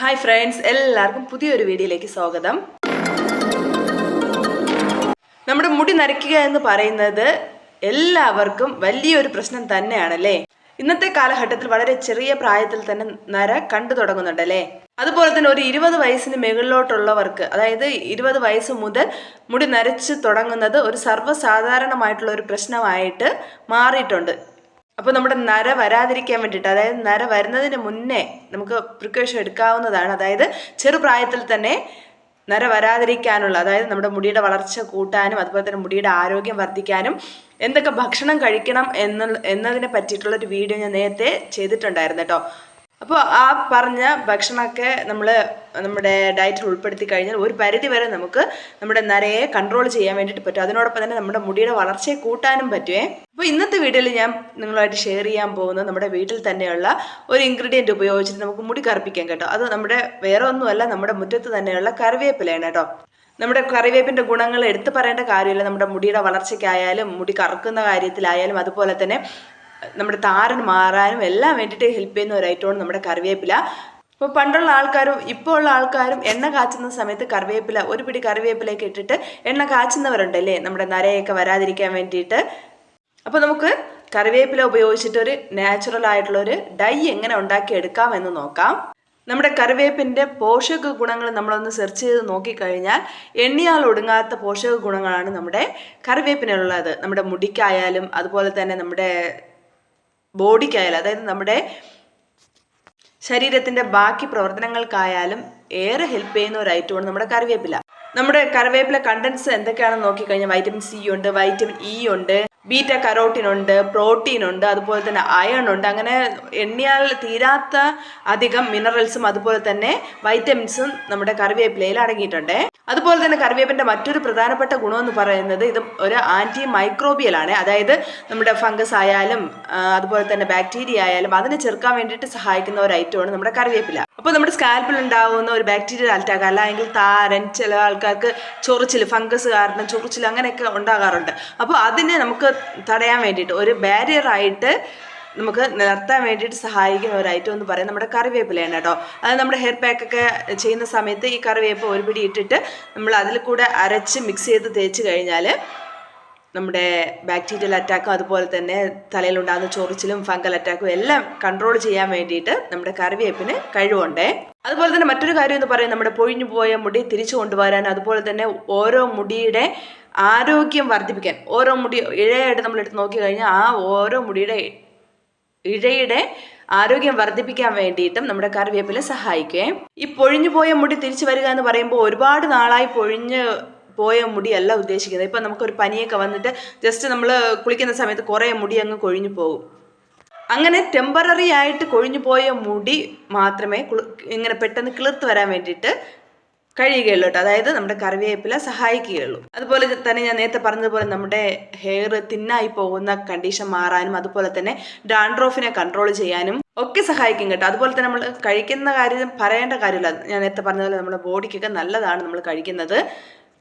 Hi friends എല്ലാവർക്കും പുതിയൊരു വീഡിയോയിലേക്ക് സ്വാഗതം. നമ്മുടെ മുടി നരയ്ക്കുക എന്ന് പറയുന്നത് എല്ലാവർക്കും വലിയൊരു പ്രശ്നം തന്നെയാണല്ലേ? ഇന്നത്തെ കാലഘട്ടത്തിൽ വളരെ ചെറിയ പ്രായത്തിൽ തന്നെ നര കണ്ടു തുടങ്ങുന്നുണ്ടല്ലേ? അതുപോലെ തന്നെ ഒരു ഇരുപത് വയസ്സിന് മുകളിലോട്ടുള്ളവർക്ക് അതായത് ഇരുപത് വയസ്സ് മുതൽ മുടി നരച്ച് തുടങ്ങുന്നത് ഒരു സർവസാധാരണമായിട്ടുള്ള ഒരു പ്രശ്നമായിട്ട് മാറിയിട്ടുണ്ട്. അപ്പോൾ നമ്മുടെ നര വരാതിരിക്കാൻ വേണ്ടിയിട്ട് അതായത് നര വരുന്നതിന് മുന്നേ നമുക്ക് പ്രിക്കോഷൻ എടുക്കാവുന്നതാണ്. അതായത് ചെറുപ്രായത്തിൽ തന്നെ നര വരാതിരിക്കാനുള്ള അതായത് നമ്മുടെ മുടിയുടെ വളർച്ച കൂട്ടാനും അതുപോലെ തന്നെ മുടിയുടെ ആരോഗ്യം വർദ്ധിക്കാനും എന്തൊക്കെ ഭക്ഷണം കഴിക്കണം എന്ന എന്നതിനെ പറ്റിയിട്ടുള്ള ഒരു വീഡിയോ ഞാൻ നേരത്തെ ചെയ്തിട്ടുണ്ടായിരുന്നു കേട്ടോ. അപ്പോൾ ആ പറഞ്ഞ ഭക്ഷണമൊക്കെ നമ്മൾ നമ്മുടെ ഡയറ്റിൽ ഉൾപ്പെടുത്തി കഴിഞ്ഞാൽ ഒരു പരിധി വരെ നമുക്ക് നമ്മുടെ നരയെ കൺട്രോൾ ചെയ്യാൻ വേണ്ടിയിട്ട് പറ്റും. അതിനോടൊപ്പം തന്നെ നമ്മുടെ മുടിയുടെ വളർച്ചയെ കൂട്ടാനും പറ്റുമേ അപ്പോൾ ഇന്നത്തെ വീഡിയോയിൽ ഞാൻ നിങ്ങളുമായിട്ട് ഷെയർ ചെയ്യാൻ പോകുന്നത് നമ്മുടെ വീട്ടിൽ തന്നെയുള്ള ഒരു ഇൻഗ്രീഡിയന്റ് ഉപയോഗിച്ചിട്ട് നമുക്ക് മുടി കറുപ്പിക്കാൻ കേട്ടോ. അത് നമ്മുടെ വേറെ ഒന്നുമല്ല നമ്മുടെ മുറ്റത്ത് തന്നെയുള്ള കറിവേപ്പിലയാണ് കേട്ടോ. നമ്മുടെ കറിവേപ്പിന്റെ ഗുണങ്ങൾ എടുത്തു പറയേണ്ട കാര്യമില്ല. നമ്മുടെ മുടിയുടെ വളർച്ചയ്ക്കായാലും മുടി കറക്കുന്ന കാര്യത്തിലായാലും അതുപോലെ തന്നെ നമ്മുടെ താരൻ മാറാനും എല്ലാം വേണ്ടിയിട്ട് ഹെൽപ്പ് ചെയ്യുന്ന ഒരു ഐറ്റമാണ് നമ്മുടെ കറിവേപ്പില. ഇപ്പോൾ പണ്ടുള്ള ആൾക്കാരും ഇപ്പോൾ ഉള്ള ആൾക്കാരും എണ്ണ കാച്ചുന്ന സമയത്ത് കറിവേപ്പില ഒരു പിടി കറിവേപ്പിലേക്ക് ഇട്ടിട്ട് എണ്ണ കാച്ചുന്നവരുണ്ടല്ലേ? നമ്മുടെ നരയൊക്കെ വരാതിരിക്കാൻ വേണ്ടിയിട്ട്. അപ്പോൾ നമുക്ക് കറിവേപ്പില ഉപയോഗിച്ചിട്ട് ഒരു നാച്ചുറൽ ആയിട്ടുള്ള ഒരു ഡൈ എങ്ങനെ ഉണ്ടാക്കിയെടുക്കാം എന്ന് നോക്കാം. നമ്മുടെ കറിവേപ്പിന്റെ പോഷക ഗുണങ്ങൾ നമ്മളൊന്ന് സെർച്ച് ചെയ്ത് നോക്കിക്കഴിഞ്ഞാൽ എണ്ണിയാൽ ഒടുങ്ങാത്ത പോഷക ഗുണങ്ങളാണ് നമ്മുടെ കറിവേപ്പിനുള്ളത്. നമ്മുടെ മുടിക്കായാലും അതുപോലെ തന്നെ നമ്മുടെ ബോഡിക്കായാലും അതായത് നമ്മുടെ ശരീരത്തിന്റെ ബാക്കി പ്രവർത്തനങ്ങൾക്കായാലും ഏറെ ഹെൽപ്പ് ചെയ്യുന്ന ഒരു ഐറ്റമാണ് നമ്മുടെ കറിവേപ്പില. നമ്മുടെ കറിവേപ്പില കണ്ടൻസ് എന്തൊക്കെയാണെന്ന് നോക്കിക്കഴിഞ്ഞാൽ വൈറ്റമിൻ സി ഉണ്ട് വൈറ്റമിൻ ഇ ഉണ്ട് ബീറ്റ കരോട്ടിൻ ഉണ്ട് പ്രോട്ടീൻ ഉണ്ട് അതുപോലെ തന്നെ അയൺ ഉണ്ട്. അങ്ങനെ എണ്ണിയാൽ തീരാത്ത അധികം മിനറൽസും അതുപോലെ തന്നെ വൈറ്റമിൻസും നമ്മുടെ കറിവേപ്പിലയിൽ അടങ്ങിയിട്ടുണ്ട്. അതുപോലെ തന്നെ കറിവേപ്പിന്റെ മറ്റൊരു പ്രധാനപ്പെട്ട ഗുണമെന്ന് പറയുന്നത് ഇത് ഒരു ആന്റി മൈക്രോബിയൽ ആണ്. അതായത് നമ്മുടെ ഫംഗസ് ആയാലും അതുപോലെ തന്നെ ബാക്ടീരിയ ആയാലും അതിനെ ചെറുക്കാൻ വേണ്ടിയിട്ട് സഹായിക്കുന്ന ഒരു ഐറ്റമാണ് നമ്മുടെ കറിവേപ്പില. അപ്പോൾ നമ്മുടെ സ്കാൽപ്പിൽ ഉണ്ടാകുന്ന ഒരു ബാക്ടീരിയൽ അറ്റാക്ക് അല്ലെങ്കിൽ താരൻ ചില ആൾക്കാർക്ക് ചൊറിച്ചിൽ ഫംഗസ് കാരണം ചൊറിച്ചിൽ അങ്ങനെയൊക്കെ ഉണ്ടാകാറുണ്ട്. അപ്പോൾ അതിനെ നമുക്ക് തടയാൻ വേണ്ടിയിട്ട് ഒരു ബാരിയറായിട്ട് നമുക്ക് നിർത്താൻ വേണ്ടിയിട്ട് സഹായിക്കുന്ന ഒരു ഐറ്റം എന്ന് പറയുന്നത് നമ്മുടെ കറിവേപ്പിലയാണ് കേട്ടോ. അത് നമ്മുടെ ഹെയർ പാക്ക് ഒക്കെ ചെയ്യുന്ന സമയത്ത് ഈ കറിവേപ്പ് ഒരു പിടി ഇട്ടിട്ട് നമ്മൾ അതിൽ കൂടെ അരച്ച് മിക്സ് ചെയ്ത് തേച്ച് കഴിഞ്ഞാൽ നമ്മുടെ ബാക്ടീരിയൽ അറ്റാക്കും അതുപോലെ തന്നെ തലയിലുണ്ടാകുന്ന ചൊറിച്ചിലും ഫംഗൽ അറ്റാക്കും എല്ലാം കൺട്രോൾ ചെയ്യാൻ വേണ്ടിയിട്ട് നമ്മുടെ കറിവേപ്പിന് കഴിവുണ്ടേ. അതുപോലെ തന്നെ മറ്റൊരു കാര്യം എന്ന് പറയുന്നത് നമ്മുടെ പൊഴിഞ്ഞു പോയ മുടി തിരിച്ചു കൊണ്ടുവരാൻ അതുപോലെ തന്നെ ഓരോ മുടിയുടെ ആരോഗ്യം വർദ്ധിപ്പിക്കാൻ. ഓരോ മുടി ഇഴയായിട്ട് നമ്മൾ എടുത്ത് നോക്കി കഴിഞ്ഞാൽ ആ ഓരോ മുടിയുടെ ഇഴയുടെ ആരോഗ്യം വർദ്ധിപ്പിക്കാൻ വേണ്ടിയിട്ടും നമ്മുടെ കറിവേപ്പില സഹായിക്കുകയും ഈ പൊഴിഞ്ഞു പോയ മുടി തിരിച്ചു വരിക എന്ന് പറയുമ്പോൾ ഒരുപാട് നാളായി പൊഴിഞ്ഞ് പോയ മുടിയല്ല ഉദ്ദേശിക്കുന്നത്. ഇപ്പം നമുക്കൊരു പനിയൊക്കെ വന്നിട്ട് ജസ്റ്റ് നമ്മൾ കുളിക്കുന്ന സമയത്ത് കുറേ മുടി അങ്ങ് കൊഴിഞ്ഞു പോകും. അങ്ങനെ ടെമ്പററി ആയിട്ട് കൊഴിഞ്ഞു പോയ മുടി മാത്രമേ ഇങ്ങനെ പെട്ടെന്ന് കിളിർത്ത് വരാൻ വേണ്ടിയിട്ട് കഴിയുകയുള്ളൂ കേട്ടോ. അതായത് നമ്മുടെ കറിവേപ്പില സഹായിക്കുകയുള്ളൂ. അതുപോലെ തന്നെ ഞാൻ നേരത്തെ പറഞ്ഞതുപോലെ നമ്മുടെ ഹെയർ തിന്നായി പോകുന്ന കണ്ടീഷൻ മാറാനും അതുപോലെ തന്നെ ഡാൻഡ്രോഫിനെ കൺട്രോൾ ചെയ്യാനും ഒക്കെ സഹായിക്കും കേട്ടോ. അതുപോലെ തന്നെ നമ്മൾ കഴിക്കുന്ന കാര്യം പറയേണ്ട കാര്യമില്ല. ഞാൻ നേരത്തെ പറഞ്ഞതുപോലെ നമ്മുടെ ബോഡിക്കൊക്കെ നല്ലതാണ് നമ്മൾ കഴിക്കുന്നത്.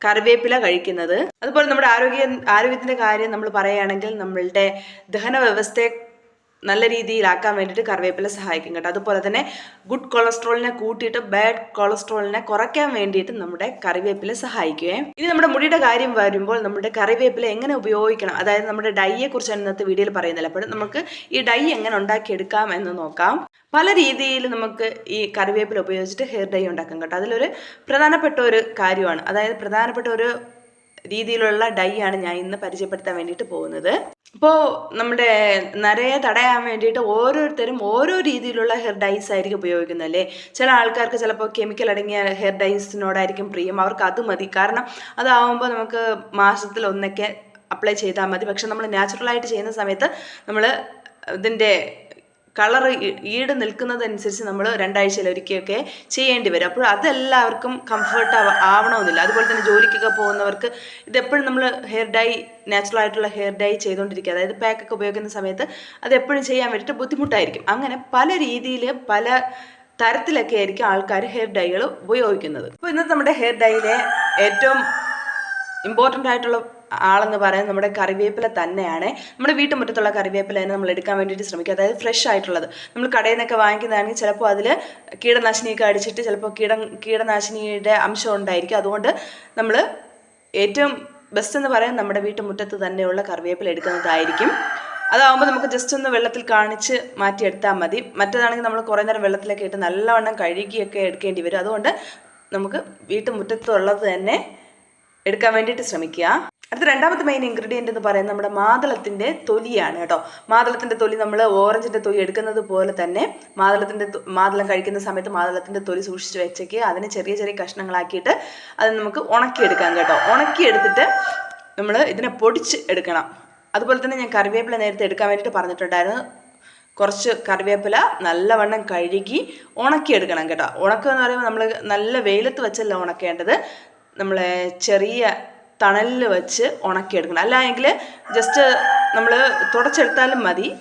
കറിവേപ്പില കഴിക്കുന്നത്. അതുപോലെ നമ്മുടെ ആരോഗ്യ ആരോഗ്യത്തിന്റെ കാര്യം നമ്മൾ പറയുകയാണെങ്കിൽ നമ്മളുടെ ദഹന വ്യവസ്ഥയെ നല്ല രീതിയിലാക്കാൻ വേണ്ടിയിട്ട് കറിവേപ്പില സഹായിക്കും കേട്ടോ. അതുപോലെ തന്നെ ഗുഡ് കൊളസ്ട്രോളിനെ കൂട്ടിയിട്ട് ബാഡ് കൊളസ്ട്രോളിനെ കുറയ്ക്കാൻ വേണ്ടിയിട്ട് നമ്മുടെ കറിവേപ്പില സഹായിക്കുകയും. ഇനി നമ്മുടെ മുടിയുടെ കാര്യം വരുമ്പോൾ നമ്മുടെ കറിവേപ്പില എങ്ങനെ ഉപയോഗിക്കണം? അതായത് നമ്മുടെ ഡൈയെ കുറിച്ചാണ് ഇന്നത്തെ വീഡിയോയിൽ പറയുന്നില്ല. അപ്പോൾ നമുക്ക് ഈ ഡൈ എങ്ങനെ ഉണ്ടാക്കിയെടുക്കാം എന്ന് നോക്കാം. പല രീതിയിൽ നമുക്ക് ഈ കറിവേപ്പില ഉപയോഗിച്ചിട്ട് ഹെയർ ഡൈ ഉണ്ടാക്കാം കേട്ടോ. അതിലൊരു പ്രധാനപ്പെട്ട ഒരു കാര്യമാണ്. അതായത് പ്രധാനപ്പെട്ട ഒരു രീതിയിലുള്ള ഡൈ ആണ് ഞാൻ ഇന്ന് പരിചയപ്പെടുത്താൻ വേണ്ടിയിട്ട് പോകുന്നത്. ഇപ്പോൾ നമ്മുടെ നരയെ തടയാൻ വേണ്ടിയിട്ട് ഓരോരുത്തരും ഓരോ രീതിയിലുള്ള ഹെയർ ഡൈസ് ആയിരിക്കും ഉപയോഗിക്കുന്നത് അല്ലേ? ചില ആൾക്കാർക്ക് ചിലപ്പോൾ കെമിക്കൽ അടങ്ങിയ ഹെയർ ഡൈസിനോടായിരിക്കും പ്രിയം അവർക്ക് അത് മതി. കാരണം അതാവുമ്പോൾ നമുക്ക് മാസത്തിൽ ഒന്നൊക്കെ അപ്ലൈ ചെയ്താൽ മതി. പക്ഷെ നമ്മൾ നാച്ചുറലായിട്ട് ചെയ്യുന്ന സമയത്ത് നമ്മൾ ഇതിന്റെ കളർ ഈട് നിൽക്കുന്നതനുസരിച്ച് നമ്മൾ രണ്ടാഴ്ചയിൽ ഒരിക്കലൊക്കെ ചെയ്യേണ്ടി വരും. അപ്പോൾ അതെല്ലാവർക്കും കംഫർട്ട് ആവണമെന്നില്ല. അതുപോലെ തന്നെ ജോലിക്കൊക്കെ പോകുന്നവർക്ക് ഇതെപ്പോഴും നമ്മൾ ഹെയർ ഡൈ നാച്ചുറൽ ആയിട്ടുള്ള ഹെയർ ഡൈ ചെയ്തുകൊണ്ടിരിക്കുക. അതായത് പാക്കൊക്കെ ഉപയോഗിക്കുന്ന സമയത്ത് അത് എപ്പോഴും ചെയ്യാൻ വേണ്ടിയിട്ട് ബുദ്ധിമുട്ടായിരിക്കും. അങ്ങനെ പല രീതിയിൽ പല തരത്തിലൊക്കെ ആയിരിക്കും ആൾക്കാർ ഹെയർ ഡൈകൾ ഉപയോഗിക്കുന്നത്. അപ്പോൾ ഇന്നത്തെ നമ്മുടെ ഹെയർ ഡൈയിലെ ഏറ്റവും ഇമ്പോർട്ടന്റ് ആയിട്ടുള്ള ആളെന്ന് പറയുന്നത് നമ്മുടെ കറിവേപ്പില തന്നെയാണ്. നമ്മുടെ വീട്ടുമുറ്റത്തുള്ള കറിവേപ്പില തന്നെ നമ്മൾ എടുക്കാൻ വേണ്ടിയിട്ട് ശ്രമിക്കുക അതായത് ഫ്രഷ് ആയിട്ടുള്ളത്. നമ്മൾ കടയിൽ നിന്നൊക്കെ വാങ്ങിക്കുന്നതാണെങ്കിൽ ചിലപ്പോൾ അതിൽ കീടനാശിനിയൊക്കെ അടിച്ചിട്ട് ചിലപ്പോൾ കീട കീടനാശിനിയുടെ അംശം ഉണ്ടായിരിക്കും. അതുകൊണ്ട് നമ്മൾ ഏറ്റവും ബെസ്റ്റ് എന്ന് പറയാൻ നമ്മുടെ വീട്ടുമുറ്റത്ത് തന്നെയുള്ള കറിവേപ്പില എടുക്കുന്നതായിരിക്കും. അതാവുമ്പോൾ നമുക്ക് ജസ്റ്റ് ഒന്ന് വെള്ളത്തിൽ കാണിച്ച് മാറ്റിയെടുത്താൽ മതി. മറ്റേതാണെങ്കിൽ നമ്മൾ കുറേ നേരം വെള്ളത്തിലൊക്കെ ഇട്ട് നല്ലവണ്ണം കഴുകിയൊക്കെ എടുക്കേണ്ടി വരും. അതുകൊണ്ട് നമുക്ക് വീട്ടുമുറ്റത്തുള്ളത് തന്നെ എടുക്കാൻ വേണ്ടിയിട്ട് ശ്രമിക്കുക. അടുത്ത രണ്ടാമത്തെ മെയിൻ ഇൻഗ്രീഡിയന്റ് എന്ന് പറയുന്നത് നമ്മുടെ മാതളത്തിന്റെ തൊലിയാണ് കേട്ടോ. മാതളത്തിന്റെ തൊലി നമ്മൾ ഓറഞ്ചിന്റെ തൊലി എടുക്കുന്നത് പോലെ തന്നെ മാതളത്തിന്റെ മാതളം കഴിക്കുന്ന സമയത്ത് മാതളത്തിന്റെ തൊലി സൂക്ഷിച്ച് വെച്ചേക്ക്. അതിനെ ചെറിയ ചെറിയ കഷ്ണങ്ങളാക്കിയിട്ട് അത് നമുക്ക് ഉണക്കിയെടുക്കാം കേട്ടോ. ഉണക്കിയെടുത്തിട്ട് നമ്മൾ ഇതിനെ പൊടിച്ച് എടുക്കണം. അതുപോലെ തന്നെ ഞാൻ കറിവേപ്പില നേരത്തെ എടുക്കാൻ വേണ്ടിയിട്ട് പറഞ്ഞിട്ടുണ്ടായിരുന്നു. കുറച്ച് കറിവേപ്പില നല്ലവണ്ണം കഴുകി ഉണക്കിയെടുക്കണം കേട്ടോ. ഉണക്കുക എന്ന് പറയുമ്പോൾ നമ്മൾ നല്ല വെയിലത്ത് വെച്ചല്ല ഉണക്കേണ്ടത്. നമ്മളെ ചെറിയ തണലിൽ വെച്ച് ഉണക്കിയെടുക്കണം. അല്ല എങ്കിൽ ജസ്റ്റ് നമ്മൾ തുടച്ചെടുത്താലും മതി.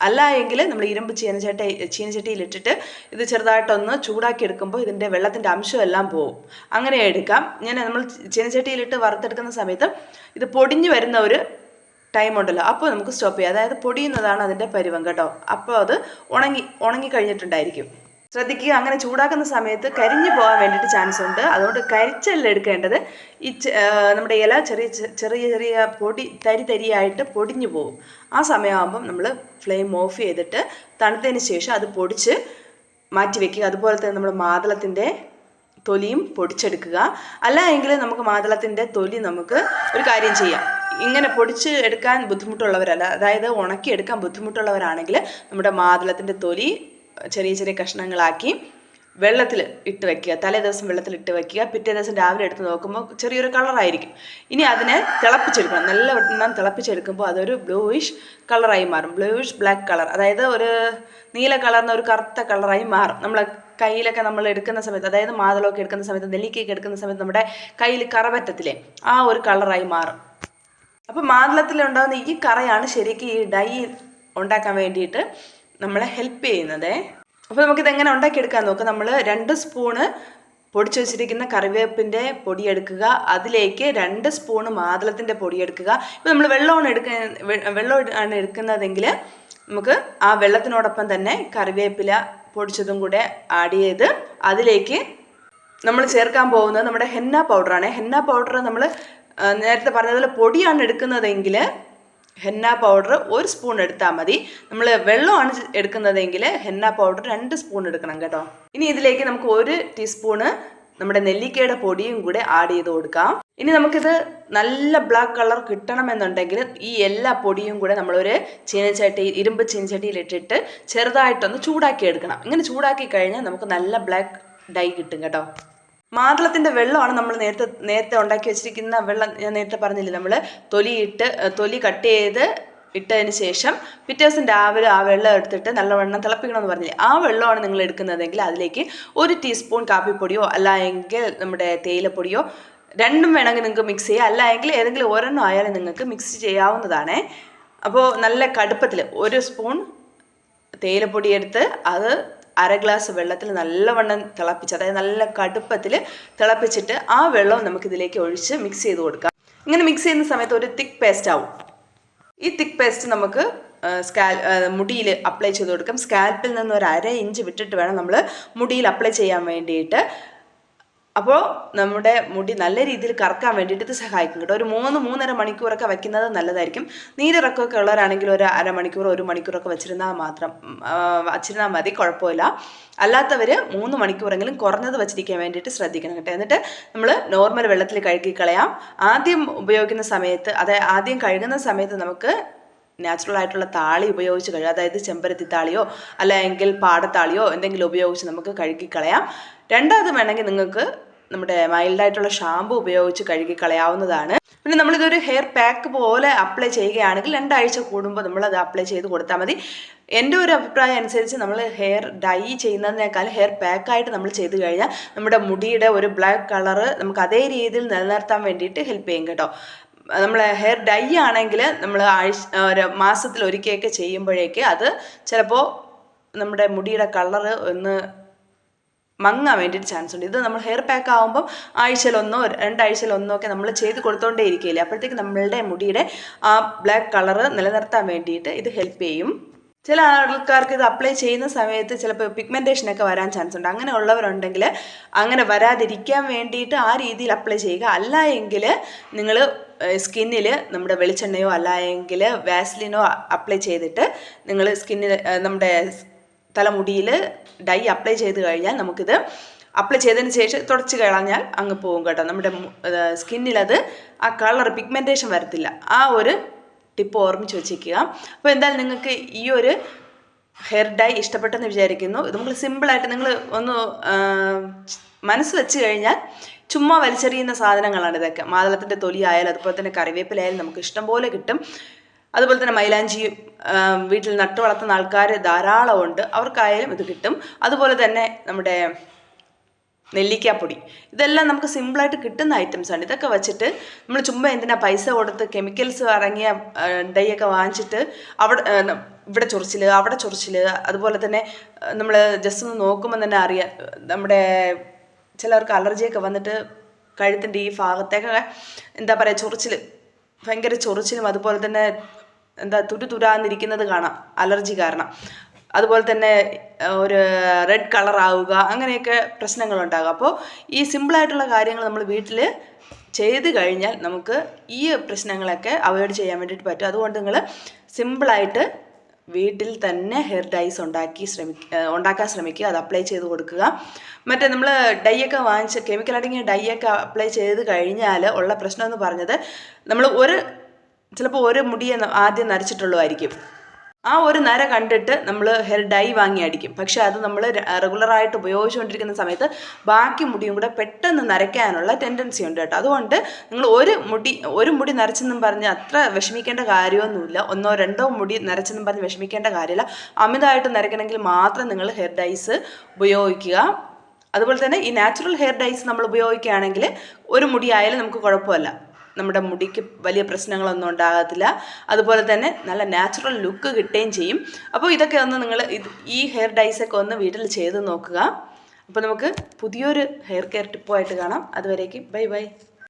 അല്ല എങ്കിൽ നമ്മൾ ഇരുമ്പ് ചീനച്ചട്ടി ചീനച്ചട്ടിയിലിട്ടിട്ട് ഇത് ചെറുതായിട്ടൊന്ന് ചൂടാക്കി എടുക്കുമ്പോൾ ഇതിന്റെ വെള്ളത്തിന്റെ അംശമെല്ലാം പോവും. അങ്ങനെ എടുക്കാം. ഞാൻ നമ്മൾ ചീനച്ചട്ടിയിലിട്ട് വറുത്തെടുക്കുന്ന സമയത്ത് ഇത് പൊടിഞ്ഞു വരുന്ന ഒരു ടൈം ഉണ്ടല്ലോ. അപ്പോൾ നമുക്ക് സ്റ്റോപ്പ് ചെയ്യാം. അതായത് പൊടിയുന്നതാണ് അതിന്റെ പരുവം കേട്ടോ. അപ്പോൾ അത് ഉണങ്ങി ഉണങ്ങി കഴിഞ്ഞിട്ടുണ്ടായിരിക്കും. ശ്രദ്ധിക്കുക. അങ്ങനെ ചൂടാക്കുന്ന സമയത്ത് കരിഞ്ഞു പോകാൻ വേണ്ടിയിട്ട് ചാൻസ് ഉണ്ട്. അതുകൊണ്ട് കരിച്ചല്ല എടുക്കേണ്ടത്. ഈ നമ്മുടെ ഇല ചെറിയ ചെറിയ ചെറിയ പൊടി തരി തരിയായിട്ട് പൊടിഞ്ഞു പോകും. ആ സമയമാകുമ്പം നമ്മൾ ഫ്ലെയിം ഓഫ് ചെയ്തിട്ട് തണുത്തതിന് ശേഷം അത് പൊടിച്ച് മാറ്റി വെക്കുക. അതുപോലെ തന്നെ നമ്മൾ മാതളത്തിന്റെ തൊലിയും പൊടിച്ചെടുക്കുക. അല്ല എങ്കിൽ നമുക്ക് മാതളത്തിന്റെ തൊലി നമുക്ക് ഒരു കാര്യം ചെയ്യാം. ഇങ്ങനെ പൊടിച്ച് എടുക്കാൻ ബുദ്ധിമുട്ടുള്ളവരല്ല. അതായത് ഉണക്കി എടുക്കാൻ ബുദ്ധിമുട്ടുള്ളവരാണെങ്കിൽ നമ്മുടെ മാതളത്തിന്റെ തൊലി ചെറിയ ചെറിയ കഷ്ണങ്ങളാക്കി വെള്ളത്തിൽ ഇട്ട് വെക്കുക. തലേ ദിവസം വെള്ളത്തിൽ ഇട്ട് വെക്കുക. പിറ്റേ ദിവസം രാവിലെ എടുത്ത് നോക്കുമ്പോൾ ചെറിയൊരു കളറായിരിക്കും ഇനി അതിനെ തിളപ്പിച്ചെടുക്കണം. നല്ല വണ്ണം തിളപ്പിച്ചെടുക്കുമ്പോൾ അതൊരു ബ്ലൂയിഷ് കളറായി മാറും. ബ്ലൂയിഷ് ബ്ലാക്ക് കളർ അതായത് ഒരു നീല കളർന്ന ഒരു കറുത്ത കളറായി മാറും. നമ്മൾ കയ്യിലൊക്കെ നമ്മൾ എടുക്കുന്ന സമയത്ത് അതായത് മാതളമൊക്കെ എടുക്കുന്ന സമയത്ത് നെല്ലിക്കയൊക്കെ എടുക്കുന്ന സമയത്ത് നമ്മുടെ കയ്യിൽ കറപറ്റത്തില്ലേ ആ ഒരു കളറായി മാറും. അപ്പോൾ മാതളത്തിലുണ്ടാകുന്ന ഈ കറയാണ് ശരിക്കും ഈ ഡൈ ഉണ്ടാക്കാൻ വേണ്ടിയിട്ട് നമ്മളെ ഹെൽപ്പ് ചെയ്യുന്നത്. അപ്പോൾ നമുക്കിത് എങ്ങനെ ഉണ്ടാക്കിയെടുക്കാൻ നോക്കാം. നമ്മൾ രണ്ട് സ്പൂണ് പൊടിച്ചു വെച്ചിരിക്കുന്ന കറിവേപ്പിന്റെ പൊടി എടുക്കുക. അതിലേക്ക് രണ്ട് സ്പൂണ് മാതളത്തിന്റെ പൊടി എടുക്കുക. ഇപ്പോൾ നമ്മൾ വെള്ളമാണ് എടുക്ക വെ- വെള്ളം ആണ് എടുക്കുന്നതെങ്കിൽ നമുക്ക് ആ വെള്ളത്തിനോടൊപ്പം തന്നെ കറിവേപ്പില പൊടിച്ചതും കൂടെ ആഡ് ചെയ്ത് അതിലേക്ക് നമ്മൾ ചേർക്കാൻ പോകുന്നത് നമ്മുടെ ഹെന്ന പൗഡറാണ് ഹെന്ന പൗഡർ നമ്മൾ നേരത്തെ പറഞ്ഞതുപോലെ പൊടിയാണ് എടുക്കുന്നതെങ്കിൽ ഹെന്ന പൗഡർ ഒരു സ്പൂൺ എടുത്താൽ മതി. നമ്മൾ വെള്ളമാണ് എടുക്കുന്നതെങ്കിൽ ഹെന്ന പൗഡർ രണ്ട് സ്പൂൺ എടുക്കണം കേട്ടോ. ഇനി ഇതിലേക്ക് നമുക്ക് ഒരു ടീസ്പൂണ് നമ്മുടെ നെല്ലിക്കയുടെ പൊടിയും കൂടെ ആഡ് ചെയ്ത് കൊടുക്കാം. ഇനി നമുക്കിത് നല്ല ബ്ലാക്ക് കളർ കിട്ടണമെന്നുണ്ടെങ്കിൽ ഈ എല്ലാ പൊടിയും കൂടെ നമ്മളൊരു ചീനച്ചട്ടി ഇരുമ്പ് ചീനച്ചട്ടിയിൽ ഇട്ടിട്ട് ചെറുതായിട്ടൊന്ന് ചൂടാക്കി എടുക്കണം. ഇങ്ങനെ ചൂടാക്കി കഴിഞ്ഞാൽ നമുക്ക് നല്ല ബ്ലാക്ക് ഡൈ കിട്ടും കേട്ടോ. മാതളത്തിന്റെ വെള്ളമാണ് നമ്മൾ നേരത്തെ നേരത്തെ ഉണ്ടാക്കി വെച്ചിരിക്കുന്ന വെള്ളം ഞാൻ നേരത്തെ പറഞ്ഞില്ലേ? നമ്മൾ തൊലിയിട്ട് തൊലി കട്ട് ചെയ്ത് ഇട്ടതിന് ശേഷം പിറ്റേ ദിവസം രാവിലെ ആ വെള്ളം എടുത്തിട്ട് നല്ലവണ്ണം തിളപ്പിക്കണമെന്ന് പറഞ്ഞില്ലേ? ആ വെള്ളമാണ് നിങ്ങൾ എടുക്കുന്നതെങ്കിൽ അതിലേക്ക് ഒരു ടീസ്പൂൺ കാപ്പിപ്പൊടിയോ അല്ലെങ്കിൽ നമ്മുടെ തേയിലപ്പൊടിയോ രണ്ടും വേണമെങ്കിൽ നിങ്ങൾക്ക് മിക്സ് ചെയ്യാം. അല്ല എങ്കിൽ ഏതെങ്കിലും ഒരെണ്ണം ആയാലും നിങ്ങൾക്ക് മിക്സ് ചെയ്യാവുന്നതാണ്. അപ്പോൾ നല്ല കടുപ്പത്തിൽ ഒരു സ്പൂൺ തേയിലപ്പൊടി എടുത്ത് അത് അര ഗ്ലാസ് വെള്ളത്തിൽ നല്ലവണ്ണം തിളപ്പിച്ച് അതായത് നല്ല കടുപ്പത്തിൽ തിളപ്പിച്ചിട്ട് ആ വെള്ളം നമുക്ക് ഇതിലേക്ക് ഒഴിച്ച് മിക്സ് ചെയ്ത് കൊടുക്കാം. ഇങ്ങനെ മിക്സ് ചെയ്യുന്ന സമയത്ത് ഒരു തിക്ക് പേസ്റ്റ് ആവും. ഈ തിക്ക് പേസ്റ്റ് നമുക്ക് സ്കാൽ മുടിയിൽ അപ്ലൈ ചെയ്ത് കൊടുക്കാം. സ്കാൽപ്പിൽ നിന്ന് ഒരു അര ഇഞ്ച് വിട്ടിട്ട് വേണം നമ്മൾ മുടിയിൽ അപ്ലൈ ചെയ്യാൻ വേണ്ടിയിട്ട്. അപ്പോൾ നമ്മുടെ മുടി നല്ല രീതിയിൽ കറക്കാൻ വേണ്ടിയിട്ട് ഇത് സഹായിക്കും കേട്ടോ. ഒരു മൂന്ന് മൂന്നര മണിക്കൂറൊക്കെ വയ്ക്കുന്നത് നല്ലതായിരിക്കും. നീരിറക്കമൊക്കെ ഉള്ളവരാണെങ്കിൽ ഒരു അരമണിക്കൂർ ഒരു മണിക്കൂറൊക്കെ വെച്ചിരുന്നാൽ മാത്രം വച്ചിരുന്നാൽ മതി കുഴപ്പമില്ല. അല്ലാത്തവർ മൂന്ന് മണിക്കൂറെങ്കിലും കുറഞ്ഞത് വെച്ചിരിക്കാൻ വേണ്ടിയിട്ട് ശ്രദ്ധിക്കണം കേട്ടോ. എന്നിട്ട് നമ്മൾ നോർമൽ വെള്ളത്തിൽ കഴുകി കളയാം ആദ്യം ഉപയോഗിക്കുന്ന സമയത്ത് അതായത് ആദ്യം കഴുകുന്ന സമയത്ത് നമുക്ക് നാച്ചുറൽ ആയിട്ടുള്ള താളി ഉപയോഗിച്ച് കഴുകുക അതായത് ചെമ്പരത്തി താളിയോ അല്ലെങ്കിൽ പാടത്താളിയോ എന്തെങ്കിലും ഉപയോഗിച്ച് നമുക്ക് കഴുകി കളയാം രണ്ടാമത് വേണമെങ്കിൽ നിങ്ങൾക്ക് നമ്മുടെ മൈൽഡായിട്ടുള്ള ഷാമ്പു ഉപയോഗിച്ച് കഴുകി കളയാവുന്നതാണ് പിന്നെ നമ്മളിതൊരു ഹെയർ പാക്ക് പോലെ അപ്ലൈ ചെയ്യുകയാണെങ്കിൽ രണ്ടാഴ്ച കൂടുമ്പോൾ നമ്മളത് അപ്ലൈ ചെയ്ത് കൊടുത്താൽ മതി. എന്റെ ഒരു അഭിപ്രായം അനുസരിച്ച് നമ്മൾ ഹെയർ ഡൈ ചെയ്യുന്നതിനേക്കാൾ ഹെയർ പാക്കായിട്ട് നമ്മൾ ചെയ്ത് കഴിഞ്ഞാൽ നമ്മുടെ മുടിയുടെ ഒരു ബ്ലാക്ക് കളറ് നമുക്ക് അതേ രീതിയിൽ നിലനിർത്താൻ വേണ്ടിയിട്ട് ഹെൽപ്പ് ചെയ്യും കേട്ടോ. നമ്മൾ ഹെയർ ഡൈ ആണെങ്കിൽ നമ്മൾ ആഴ്ച ഒരു മാസത്തിൽ ഒരിക്കലൊക്കെ ചെയ്യുമ്പോഴേക്ക് അത് ചിലപ്പോൾ നമ്മുടെ മുടിയുടെ കളറ് ഒന്ന് മങ്ങാൻ വേണ്ടിയിട്ട് ചാൻസ് ഉണ്ട്. ഇത് നമ്മൾ ഹെയർ പാക്ക് ആകുമ്പോൾ ആഴ്ചയിലൊന്നോ രണ്ടാഴ്ചയിലൊന്നോ ഒക്കെ നമ്മൾ ചെയ്ത് കൊടുത്തോണ്ടേ ഇരിക്കില്ല അപ്പോഴത്തേക്ക് നമ്മളുടെ മുടിയുടെ ആ ബ്ലാക്ക് കളറ് നിലനിർത്താൻ വേണ്ടിയിട്ട് ഇത് ഹെൽപ്പ് ചെയ്യും. ചില ആൾക്കാർക്ക് ഇത് അപ്ലൈ ചെയ്യുന്ന സമയത്ത് ചിലപ്പോൾ പിഗ്മെന്റേഷൻ ഒക്കെ വരാൻ ചാൻസ് ഉണ്ട്. അങ്ങനെ ഉള്ളവരുണ്ടെങ്കിൽ അങ്ങനെ വരാതിരിക്കാൻ വേണ്ടിയിട്ട് ആ രീതിയിൽ അപ്ലൈ ചെയ്യുക. അല്ല എങ്കിൽ നിങ്ങൾ സ്കിന്നിൽ നമ്മുടെ വെളിച്ചെണ്ണയോ അല്ലായെങ്കിൽ വാസ്ലിനോ അപ്ലൈ ചെയ്തിട്ട് നിങ്ങൾ സ്കിന്നിൽ നമ്മുടെ തലമുടിയിൽ ഡൈ അപ്ലൈ ചെയ്ത് കഴിഞ്ഞാൽ നമുക്കിത് അപ്ലൈ ചെയ്തതിന് ശേഷം തുടച്ച് കളഞ്ഞാൽ അങ്ങ് പോകും കേട്ടോ. നമ്മുടെ സ്കിന്നിലത് ആ കളർ പിഗ്മെന്റേഷൻ വരത്തില്ല. ആ ഒരു ടിപ്പ് ഓർമ്മിച്ച് വെച്ചിരിക്കുക. അപ്പോൾ എന്തായാലും നിങ്ങൾക്ക് ഈ ഒരു ഹെയർ ഡൈ ഇഷ്ടപ്പെട്ടെന്ന് വിചാരിക്കുന്നു. ഇത് നമ്മൾ സിമ്പിളായിട്ട് നിങ്ങൾ ഒന്ന് മനസ്സ് വെച്ച് കഴിഞ്ഞാൽ ചുമ്മാ വലിച്ചെറിയുന്ന സാധനങ്ങളാണ് ഇതൊക്കെ. മാതളത്തിന്റെ തൊലി ആയാലും അതുപോലെ തന്നെ കറിവേപ്പിലായാലും നമുക്ക് ഇഷ്ടം പോലെ കിട്ടും. അതുപോലെ തന്നെ മൈലാഞ്ചി വീട്ടിൽ നട്ടു വളർത്തുന്ന ആൾക്കാർ ധാരാളമുണ്ട്. അവർക്കായാലും ഇത് കിട്ടും. അതുപോലെ തന്നെ നമ്മുടെ നെല്ലിക്കാപ്പൊടി. ഇതെല്ലാം നമുക്ക് സിമ്പിളായിട്ട് കിട്ടുന്ന ഐറ്റംസ് ആണ്. ഇതൊക്കെ വെച്ചിട്ട് നമ്മൾ ചുമ്മാ എന്തിനാ പൈസ കൊടുത്ത് കെമിക്കൽസ് ഇറങ്ങിയ ഡൈ ഒക്കെ വാങ്ങിച്ചിട്ട് അവിടെ ഇവിടെ ചൊറിച്ചിൽ അവിടെ ചൊറിച്ചിൽ അതുപോലെ തന്നെ നമ്മൾ ജസ്റ്റ് ഒന്ന് നോക്കുമ്പോൾ തന്നെ അറിയാം. നമ്മുടെ ചിലർക്ക് അലർജിയൊക്കെ വന്നിട്ട് കഴുത്തിന്റെ ഈ ഭാഗത്തേക്കൊക്കെ എന്താ പറയുക ചൊറിച്ചിൽ ഭയങ്കര ചൊറിച്ചിലും അതുപോലെ തന്നെ എന്താ തുരു തുരാന്നിരിക്കുന്നത് കാണാം അലർജി കാരണം. അതുപോലെ തന്നെ ഒരു റെഡ് കളർ ആവുക അങ്ങനെയൊക്കെ പ്രശ്നങ്ങളുണ്ടാകും. അപ്പോൾ ഈ സിമ്പിളായിട്ടുള്ള കാര്യങ്ങൾ നമ്മൾ വീട്ടിൽ ചെയ്ത് കഴിഞ്ഞാൽ നമുക്ക് ഈ പ്രശ്നങ്ങളൊക്കെ അവോയ്ഡ് ചെയ്യാൻ വേണ്ടിയിട്ട് പറ്റും. അതുകൊണ്ട് നിങ്ങൾ സിമ്പിളായിട്ട് വീട്ടിൽ തന്നെ ഹെയർ ഡൈസ് ഉണ്ടാക്കി ശ്രമിക്ക ഉണ്ടാക്കാൻ ശ്രമിക്കുക അത് അപ്ലൈ ചെയ്ത് കൊടുക്കുക. മറ്റേ നമ്മൾ ഡൈ ഒക്കെ വാങ്ങിച്ച് കെമിക്കൽ അടങ്ങിയ ഡൈ ഒക്കെ അപ്ലൈ ചെയ്ത് കഴിഞ്ഞാൽ ഉള്ള പ്രശ്നം എന്ന് പറഞ്ഞത് നമ്മൾ ഒരു ചിലപ്പോൾ ഒരു മുടിയെ ആദ്യം നരച്ചിട്ടുള്ളതായിരിക്കും. ആ ഒരു നര കണ്ടിട്ട് നമ്മൾ ഹെയർ ഡൈ വാങ്ങി അടിക്കും പക്ഷെ അത് നമ്മൾ റെഗുലറായിട്ട് ഉപയോഗിച്ചുകൊണ്ടിരിക്കുന്ന സമയത്ത് ബാക്കി മുടിയും കൂടെ പെട്ടെന്ന് നരയ്ക്കാനുള്ള ടെൻഡൻസി ഉണ്ട് കേട്ടോ. അതുകൊണ്ട് നിങ്ങൾ ഒരു മുടി ഒരു മുടി നരച്ചെന്നും പറഞ്ഞ് അത്ര വിഷമിക്കേണ്ട കാര്യമൊന്നുമില്ല. ഒന്നോ രണ്ടോ മുടി നരച്ചെന്നും പറഞ്ഞ് വിഷമിക്കേണ്ട കാര്യമില്ല. അമിതമായിട്ട് നരയ്ക്കണമെങ്കിൽ മാത്രം നിങ്ങൾ ഹെയർ ഡൈസ് ഉപയോഗിക്കുക. അതുപോലെ തന്നെ ഈ നാച്ചുറൽ ഹെയർ ഡൈസ് നമ്മൾ ഉപയോഗിക്കുകയാണെങ്കിൽ ഒരു മുടിയായാലും നമുക്ക് കുഴപ്പമില്ല. നമ്മുടെ മുടിക്ക് വലിയ പ്രശ്നങ്ങളൊന്നും ഉണ്ടാകത്തില്ല. അതുപോലെ തന്നെ നല്ല നാച്ചുറൽ ലുക്ക് കിട്ടുകയും ചെയ്യും. അപ്പോൾ ഇതൊക്കെ ഒന്ന് നിങ്ങൾ ഈ ഹെയർ ഡൈസൊക്കെ ഒന്ന് വീട്ടിൽ ചെയ്ത് നോക്കുക. അപ്പോൾ നമുക്ക് പുതിയൊരു ഹെയർ കെയർ ടിപ്പുമായിട്ട് കാണാം. അതുവരേക്കും ബൈ ബൈ.